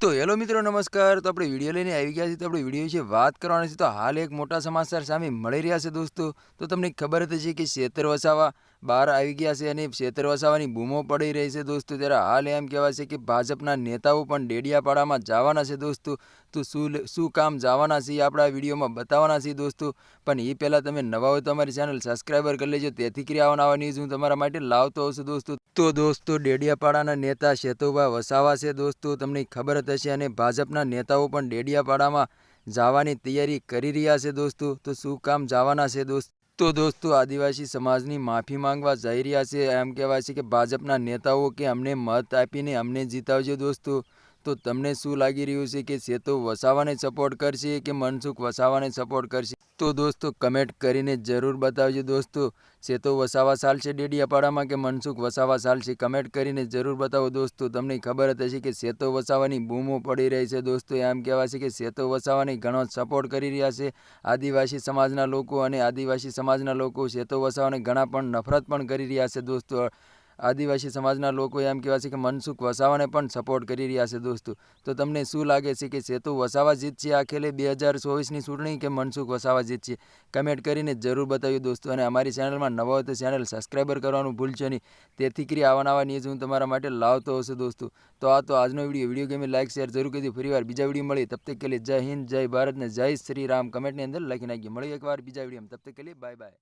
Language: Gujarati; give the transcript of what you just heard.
તો હેલો મિત્રો, નમસ્કાર. તો આપણે વીડિયો લઈને આવી ગયા છીએ. તો આપણે વીડિયો વિશે વાત કરવાની છે. તો હાલ એક મોટા સમાચાર સામે મળી રહ્યા છે દોસ્તો. તો તમને ખબર જ છે કે શેતર વસાવા બહાર આવી ગયા છે અને શેતર વસાવાની બૂમો પડી રહી છે દોસ્તો. ત્યારે હાલ એમ કહેવાય છે કે ભાજપના નેતાઓ પણ ડેડિયાપાડામાં જવાના છે દોસ્તો. તો શું શું કામ જવાના છે આપણા વિડીયોમાં બતાવવાના છીએ દોસ્તો. પણ એ પહેલાં તમે નવા હોય તો અમારી ચેનલ સબસ્ક્રાઈબર કરી લેજો. તેથી કરી આવવાના ન્યૂઝ હું તમારા માટે લાવતો હશું દોસ્તો. તો દોસ્તો, ડેડિયાપાડાના નેતા શેતુભા વસાવા છે દોસ્તો. તમને ખબર હશે અને ભાજપના નેતાઓ પણ ડેડિયાપાડામાં જવાની તૈયારી કરી રહ્યા છે દોસ્તો. તો શું કામ જવાના છે દોસ્તો? તો દોસ્તો, આદિવાસી સમાજની માફી માંગવા જઈ રહ્યા છે. એમ કહેવાય છે કે ભાજપના નેતાઓ કે અમને મત આપીને અમને જીતાવજો દોસ્તો. તો તમને શું લાગી રહ્યું છે કે સેતુ વસાવાને સપોર્ટ કરશે કે મનસુખ વસાવાને સપોર્ટ કરશે? તો દોસ્તો કમેન્ટ કરીને જરૂર બતાવજો દોસ્તો. સેતુ વસાવા ચાલશે ડેડિયાપાડામાં કે મનસુખ વસાવા ચાલશે? કમેન્ટ કરીને જરૂર બતાવો દોસ્તો. તમને ખબર જ હશે કે સેતુ વસાવાની બૂમો પડી રહી છે દોસ્તો. એમ કહેવાય છે કે સેતુ વસાવાની ઘણો સપોર્ટ કરી રહ્યા છે. આદિવાસી સમાજના લોકો અને આદિવાસી સમાજના લોકો સેતુ વસાવાને ઘણા પણ નફરત પણ કરી રહ્યા છે દોસ્તો. આદિવાસી સમાજના લોકો એમ કહેવાય છે કે મનસુખ વસાવાને પણ સપોર્ટ કરી રહ્યા છે દોસ્તો. તો તમને શું લાગે છે કે સેતુ વસાવા જીતશે આખેલે બે હજાર ચોવીસની ચૂંટણી કે મનસુખ વસાવા જીતશે? કમેન્ટ કરીને જરૂર બતાવ્યું દોસ્તો અને અમારી ચેનલમાં નવા તો ચેનલ સબસ્ક્રાઈબર કરવાનું ભૂલશો નહીં. તેથી કરી આવા નવા ન્યૂઝ હું તમારા માટે લાવતો હશે દોસ્તો. તો આ તો આજનો વીડિયો વીડિયો ગમે લાઈક શેર જરૂર કરી ફરીવાર બીજા વીડિયો મળી તબ તક કે જય હિન્દ, જય ભારત ને જય શ્રી રામ. કમેન્ટની અંદર લખી નાખીએ મળી એકવાર બીજા વીડિયો તબ તક કે બાય બાય